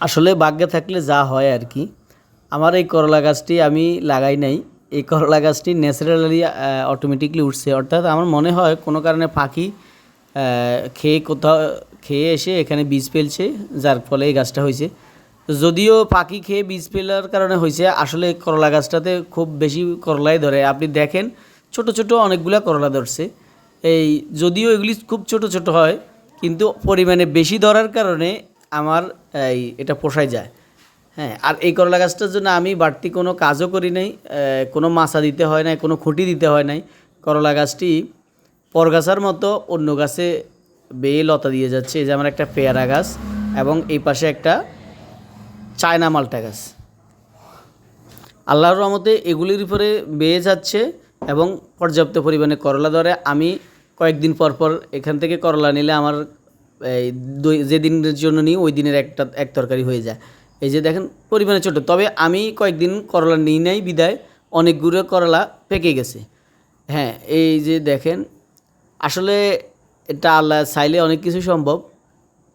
আসলে ভাগ্যে থাকলে যা হয় আর কি। আমার এই করলা গাছটি আমি লাগাই নাই। এই করলা গাছটি ন্যাচারালি অটোমেটিকলি উঠছে। অর্থাৎ আমার মনে হয় কোনো কারণে পাখি খেয়ে কোথাও, খেয়ে এসে এখানে বীজ ফেলছে, যার ফলে এই গাছটা হয়েছে। যদিও পাখি খেয়ে বীজ ফেলার কারণে হয়েছে, আসলে করলা গাছটাতে খুব বেশি করলাই ধরে। আপনি দেখেন, ছোট ছোট অনেকগুলা করলা ধরছে। এই, যদিও এগুলি খুব ছোট ছোট হয়, কিন্তু পরিমাণে বেশি ধরার কারণে আমার, এই, এটা পোষায় যায়। হ্যাঁ আর এই করলা গাছটার জন্য আমি বাড়তি কোনো কাজও করি নাই কোনো মাছা দিতে হয় নাই, কোনো খুঁটি দিতে হয় নাই। করলা গাছটি পরগাছার মতো অন্য গাছে বেয়ে লতা দিয়ে যাচ্ছে। এই যে আমার একটা পেয়ারা গাছ এবং এই পাশে একটা চায়না মালটা গাছ। আল্লাহর রহমতে এগুলির উপরে বেয়ে যাচ্ছে এবং পর্যাপ্ত পরিমাণে করলা ধরে। আমি কয়েকদিন পর পর এখান থেকে করলা নিলে আমার এই দুই, যে দিনের জন্য নিই, ওই দিনের একটা, এক তরকারি হয়ে যায়। এই যে দেখেন, পরিমাণে ছোট। তবে আমি কয়েকদিন করলা নিই নাই, বিদায়। অনেকগুলো করলা পেকে গেছে। হ্যাঁ এই যে দেখেন, আসলে এটা আল্লাহ চাইলে অনেক কিছু সম্ভব।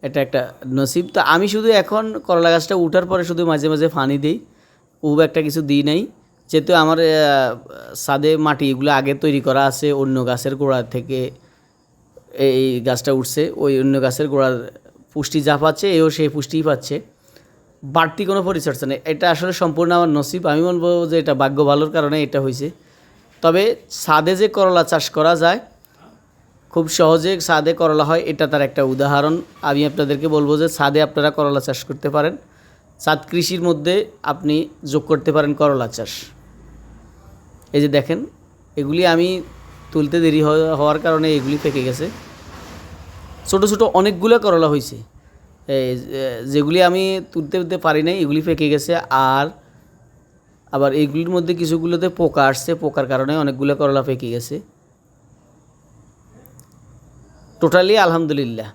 এটা একটা নসিব। তো আমি শুধু এখন করলা গাছটা উঠার পরে শুধু মাঝে মাঝে পানি দিই। খুব একটা কিছু দিই নাই। যেহেতু আমার ছাদে মাটি এগুলো আগে তৈরি করা আছে অন্য গাছের গোড়া থেকে। এই গাছটা উঠছে, ওই অন্য গাছের গোড়ার পুষ্টি যা পাচ্ছে, এও সেই পুষ্টিই পাচ্ছে। বাড়তি কোনো পরিচর্যা নেই। এটা আসলে সম্পূর্ণ আমার নসিব। আমি বলব যে এটা ভাগ্য ভালোর কারণে এটা হয়েছে। তবে ছাদে যে করলা চাষ করা যায়, খুব সহজে ছাদে করলা হয়, এটা তার একটা উদাহরণ। আমি আপনাদেরকে বলব যে ছাদে আপনারা করলা চাষ করতে পারেন। ছাদ কৃষির মধ্যে আপনি যোগ করতে পারেন করলা চাষ। এই যে দেখেন, এগুলি আমি তুলতে দেরি হওয়া- হওয়ার কারণে এগুলি পেকে গেছে। ছোট ছোট অনেকগুলো করলা হয়েছে যেগুলি আমি তুলতে তুলতে পারি নাই, এগুলি পেকে গেছে। আর আবার এইগুলির মধ্যে কিছুগুলোতে পোকা আসছে, পোকার কারণে অনেকগুলো করলা পেকে গেছে। টোটালি আলহামদুলিল্লাহ।